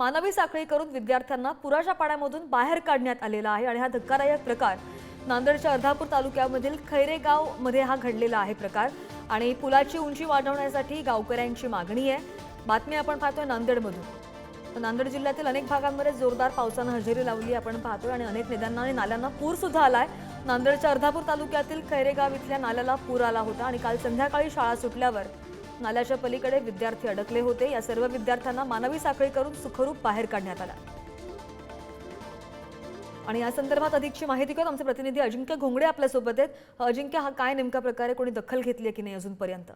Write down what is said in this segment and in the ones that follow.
मानवी साखळी करून विद्यार्थ्यांना पुराच्या पाण्यामधून बाहेर काढण्यात आलेला आहे आणि हा धक्कादायक प्रकार नांदेडच्या अर्धापूर तालुक्यामधील खैरेगावमध्ये हा घडलेला आहे प्रकार. आणि पुलाची उंची वाढवण्यासाठी गावकऱ्यांची मागणी आहे. बातमी आपण पाहतोय नांदेडमधून. नांदेड जिल्ह्यातील अनेक भागांमध्ये जोरदार पावसानं हजेरी लावली आपण पाहतोय आणि अनेक नद्यांना आणि नाल्यांना पूर सुद्धा आलाय. नांदेडच्या अर्धापूर तालुक्यातील खैरेगाव इथल्या नाल्याला पूर आला होता आणि काल संध्याकाळी शाळा सुटल्यावर नाल्याच्या पलीकडे विद्यार्थी अडकले होते. या सर्व विद्यार्थ्यांना मानवी साखळी करून सुखरूप बाहेर काढण्यात आला. आणि या संदर्भात अधिकची माहिती घेऊन आमचे प्रतिनिधी अजिंक्य घोंगडे आपल्यासोबत आहेत. अजिंक्य हा काय नेमका प्रकारे कोणी दखल घेतली आहे की नाही अजूनपर्यंत?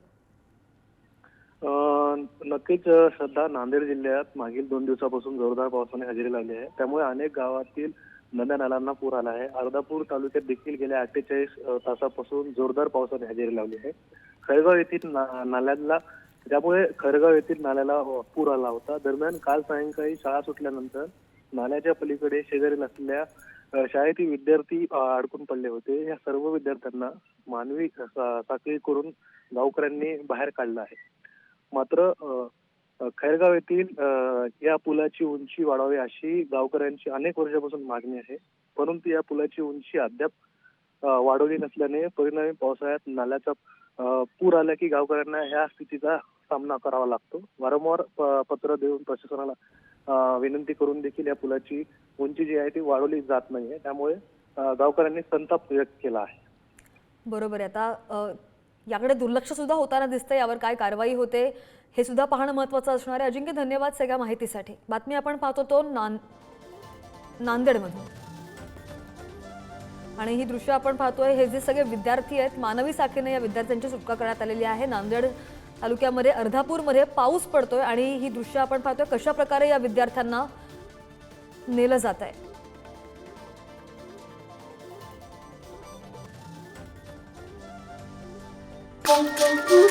नक्कीच श्रद्धा नांदेड जिल्ह्यात मागील दोन दिवसापासून जोरदार पावसाने हजेरी लावली आहे. त्यामुळे अनेक गावातील नद्या नाल्यांना पूर आला आहे. अर्धापूर तालुक्यात देखील गेल्या अठ्ठेचाळीस तासापासून जोरदार पावसाने हजेरी लावली आहे. खळगाव येथील ना- नाल्यांना त्यामुळे खरगाव येथील नाल्याला हो, पूर आला होता. दरम्यान काल सायंकाळी शाळा सुटल्यानंतर नाल्याच्या पलीकडे शेजारी नसलेल्या शाळेतील विद्यार्थी अडकून पडले होते. या सर्व विद्यार्थ्यांना मानवी सा- साखळी करून गावकऱ्यांनी बाहेर काढलं आहे. मात्र खैरगाव येथील या पुलाची उंची वाढावी अशी गावकऱ्यांची अनेक वर्षापासून मागणी आहे. परंतु या पुलाची उंची अद्याप वाढवली नसल्याने परिणामी पावसाळ्यात नाल्याचा पूर आला की गावकऱ्यांना ह्या स्थितीचा सामना करावा लागतो. वारंवार पत्र देऊन प्रशासनाला विनंती करून देखील या पुलाची उंची जी आहे ती वाढवली जात नाहीये. त्यामुळे गावकऱ्यांनी संताप व्यक्त केला आहे. बरोबर आहे. आता याकडे दुर्लक्ष सुद्धा होताना दिसतं यावर काय कारवाई होते हे सुद्धा पाहणं महत्त्वाचं असणार आहे. अजिंक्य धन्यवाद सगळ्या माहितीसाठी. बातमी आपण पाहतो तो नान नांदेडमधून. आणि ही दृश्य आपण पाहतोय हे जे सगळे विद्यार्थी आहेत मानवी साखीने या विद्यार्थ्यांची सुटका करण्यात आलेली आहे. नांदेड तालुक्यामध्ये अर्धापूरमध्ये पाऊस पडतोय आणि ही दृश्य आपण पाहतोय कशा प्रकारे या विद्यार्थ्यांना नेलं जात आहे Música